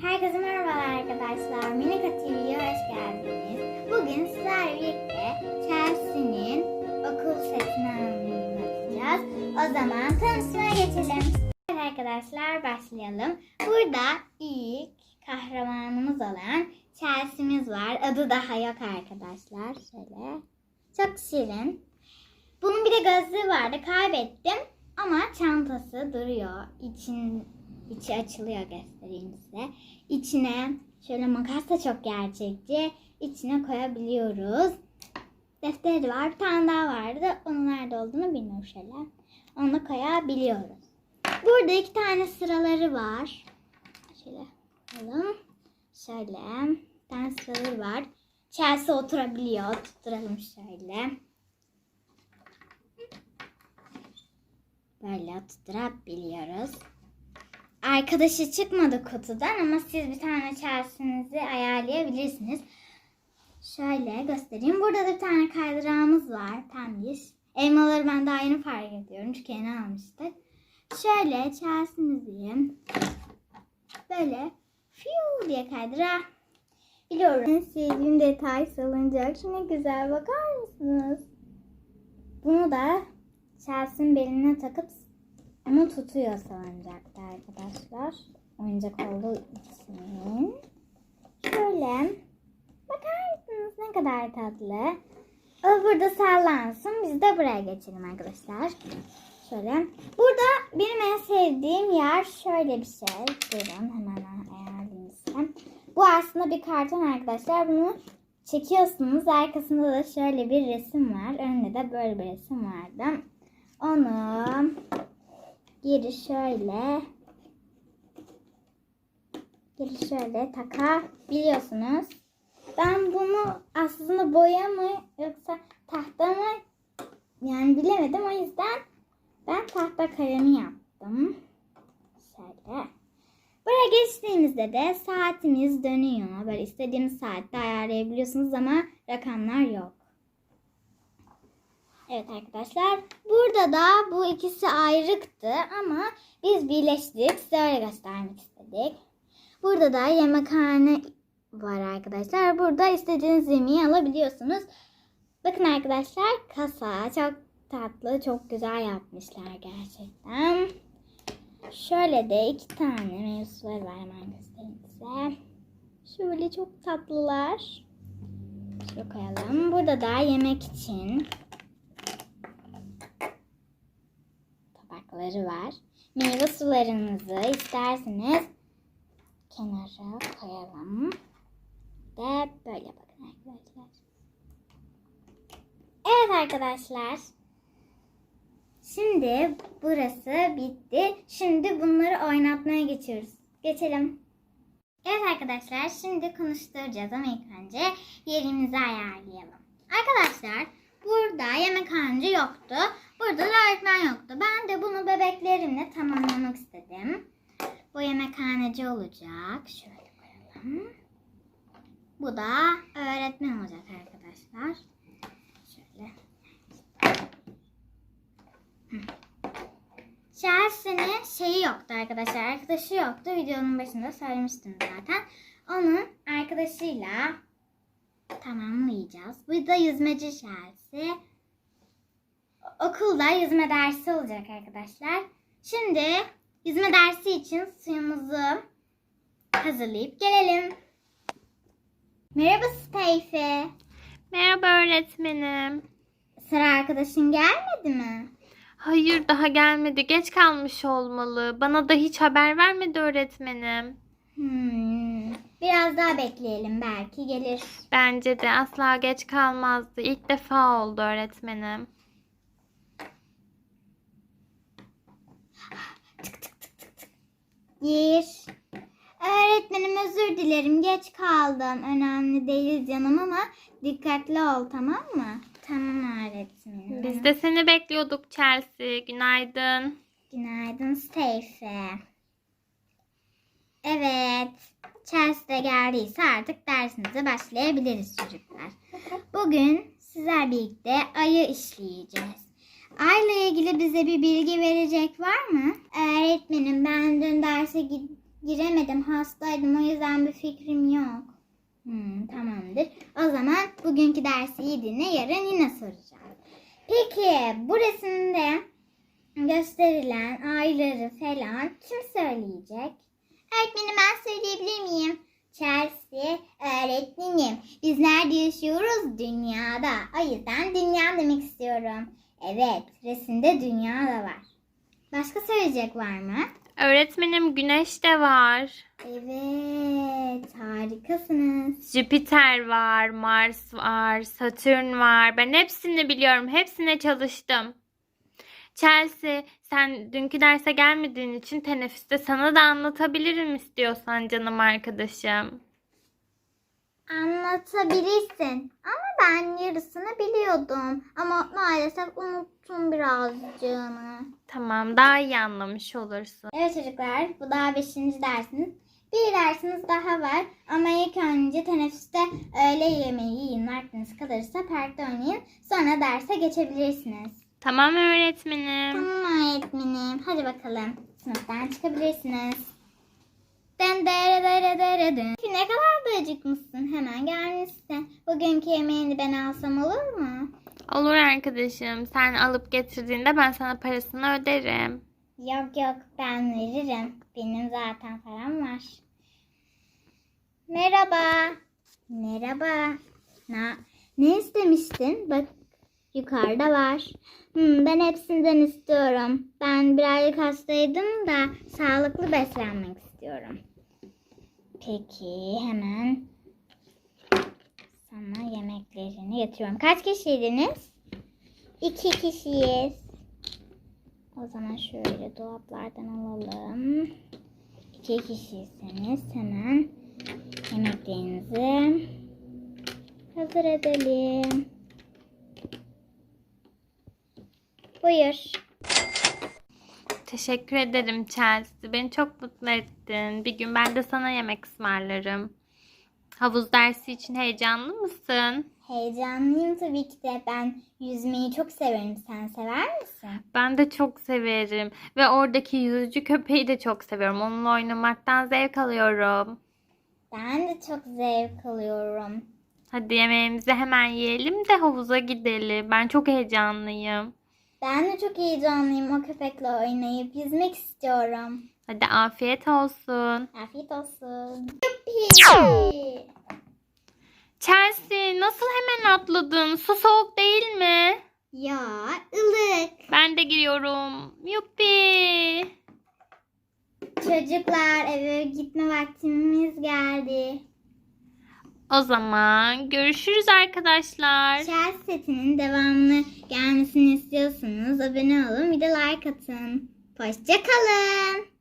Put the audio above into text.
Herkese merhabalar arkadaşlar. Minika TV'ye hoş geldiniz. Bugün sizlerle birlikte Chelsea'nin okul setini anlatacağız. O zaman tanıtmaya geçelim. Evet arkadaşlar başlayalım. Burada ilk kahramanımız olan Chelsea'miz var. Adı daha yok arkadaşlar. Şöyle. Çok şirin. Bunun bir de gözlüğü vardı. Kaybettim. Ama çantası duruyor. İçin, içi açılıyor göstereyim size. İçine şöyle makas da çok gerçekçi. İçine koyabiliyoruz. Defteri var. Bir tane daha vardı. Onun nerede olduğunu bilmiyorum şöyle. Onu da koyabiliyoruz. Burada iki tane sıraları var. Şöyle alalım. Şöyle. Bir tane sıraları var. Chelsea oturabiliyor. Tutturalım şöyle. Böyle tutturabiliyoruz. Arkadaşı çıkmadı kutudan ama siz bir tane Chelsea'nizi ayarlayabilirsiniz. Şöyle göstereyim. Burada da bir tane kaydırağımız var. Pembiş. Elmaları ben daha yeni fark ediyorum. Çünkü yeni almıştık. Şöyle Chelsea'mizi böyle fiu diye kaydıra biliyorum. En sevdiğim detay salıncak. Şuna güzel bakar mısınız? Bunu da Chelsea'nin beline takıp onu tutuyor salıncakta arkadaşlar. Oyuncak olduğu için. Şöyle. Bakar mısınız ne kadar tatlı. O burada sallansın. Biz de buraya geçelim arkadaşlar. Şöyle. Burada benim en sevdiğim yer şöyle bir şey. Durun hemen ayarlayayım size. Bu aslında bir karton arkadaşlar. Bunu çekiyorsunuz. Arkasında da şöyle bir resim var. Önünde de böyle bir resim vardı. Onu geri şöyle geri şöyle takabiliyorsunuz. Ben bunu aslında boya mı yoksa tahta mı yani bilemedim. O yüzden ben tahta kalemi yaptım. Şöyle. Buraya geçtiğimizde de saatimiz dönüyor. Böyle istediğiniz saatte ayarlayabiliyorsunuz ama rakamlar yok. Evet arkadaşlar. Burada da bu ikisi ayrıktı ama biz birleştirdik. Size öyle göstermek istedik. Burada da yemekhane var arkadaşlar. Burada istediğiniz yemeği alabiliyorsunuz. Bakın arkadaşlar kasa çok tatlı, çok güzel yapmışlar gerçekten. Şöyle de iki tane meyve suları var hemen göstereyim size. Şöyle çok tatlılar. Şöyle koyalım. Burada da yemek için tabakları var. Meyve sularınızı isterseniz kenara koyalım. Ve böyle bakın arkadaşlar. Evet arkadaşlar. Şimdi burası bitti. Şimdi bunları oynatmaya geçiyoruz. Geçelim. Evet arkadaşlar şimdi konuşturacağız ama ilk önce yerimizi ayarlayalım. Arkadaşlar burada yemekhaneci yoktu. Burada da öğretmen yoktu. Ben de bunu bebeklerimle tamamlamak istedim. Bu yemekhaneci olacak. Şöyle koyalım. Bu da öğretmen olacak arkadaşlar. Şöyle. Chelsea'nin şeyi yoktu arkadaşlar. Arkadaşı yoktu. Videonun başında söylemiştim zaten. Onu arkadaşıyla tamamlayacağız. Bu da yüzmeci Chelsea. Okulda yüzme dersi olacak arkadaşlar. Şimdi yüzme dersi için suyumuzu hazırlayıp gelelim. Merhaba Steyfi. Merhaba öğretmenim. Sıra arkadaşın gelmedi mi? Hayır daha gelmedi. Geç kalmış olmalı. Bana da hiç haber vermedi öğretmenim. Hmm, biraz daha bekleyelim belki gelir. Bence de asla geç kalmazdı. İlk defa oldu öğretmenim. Gir. Öğretmenim özür dilerim geç kaldım. Önemli değil canım ama dikkatli ol tamam mı? Tamam öğretmenim. Biz de seni bekliyorduk Chelsea. Günaydın. Günaydın Steyfe. Evet. Chelsea de geldiyse artık dersimize başlayabiliriz çocuklar. Bugün sizler birlikte ayı işleyeceğiz. Ayla ilgili bize bir bilgi verecek var mı? Öğretmenim ben dün derse giremedim. Hastaydım. O yüzden bir fikrim yok. Hmm, tamamdır. O zaman bugünkü dersi iyi dinle. Yarın yine soracağım. Peki bu resimde gösterilen ayları falan kim söyleyecek? Öğretmenim ben söyleyebilir miyim? Chelsea öğretmenim. Biz nerede yaşıyoruz? Dünyada. O yüzden dünya demek istiyorum. Evet resimde dünya da var. Başka söyleyecek var mı? Öğretmenim güneş de var. Evet harikasınız. Jüpiter var, Mars var, Satürn var. Ben hepsini biliyorum. Hepsine çalıştım. Chelsea, sen dünkü derse gelmediğin için teneffüste sana da anlatabilirim istiyorsan canım arkadaşım. Anlatabilirsin. Ama ben yarısını biliyordum. Ama maalesef unuttum birazcığını. Tamam, daha iyi anlamış olursun. Evet çocuklar bu daha 5. dersiniz. Bir dersiniz daha var ama ilk önce teneffüste öğle yemeği yiyin. Vaktiniz kalırsa parkta oynayın. Sonra derse geçebilirsiniz. Tamam öğretmenim. Tamam öğretmenim. Hadi bakalım. Sınıftan çıkabilirsiniz. Den dere dere dere dön. Ne kadar da acıkmışsın. Hemen gelmişsin. Bugünkü yemeğini ben alsam olur mu? Olur arkadaşım. Sen alıp getirdiğinde ben sana parasını öderim. Yok yok ben veririm. Benim zaten param var. Merhaba. Merhaba. Na, ne istemiştin? Bak yukarıda var. Hmm, ben hepsinden istiyorum. Ben birazcık hastaydım da sağlıklı beslenmek istiyorum. Peki hemen sana yemeklerini getiriyorum. Kaç kişiydiniz? İki kişiyiz. O zaman şöyle dolaplardan alalım. İki kişiyseniz hemen yemeklerinizi hazır edelim. Buyur. Teşekkür ederim Chelsea. Beni çok mutlu ettin. Bir gün ben de sana yemek ısmarlarım. Havuz dersi için heyecanlı mısın? Heyecanlıyım tabii ki de. Ben yüzmeyi çok severim. Sen sever misin? Ben de çok severim. Ve oradaki yüzücü köpeği de çok seviyorum. Onunla oynamaktan zevk alıyorum. Ben de çok zevk alıyorum. Hadi yemeğimizi hemen yiyelim de havuza gidelim. Ben çok heyecanlıyım. Ben de çok heyecanlıyım o köpekle oynayıp yüzmek istiyorum. Hadi afiyet olsun. Afiyet olsun. Yuppi. Chelsea nasıl hemen atladın? Su soğuk değil mi? Ya ılık. Ben de giriyorum. Yuppi. Çocuklar eve gitme vaktimiz geldi. O zaman görüşürüz arkadaşlar. Şarj setinin devamlı gelmesini istiyorsanız abone olun bir de like atın. Hoşçakalın.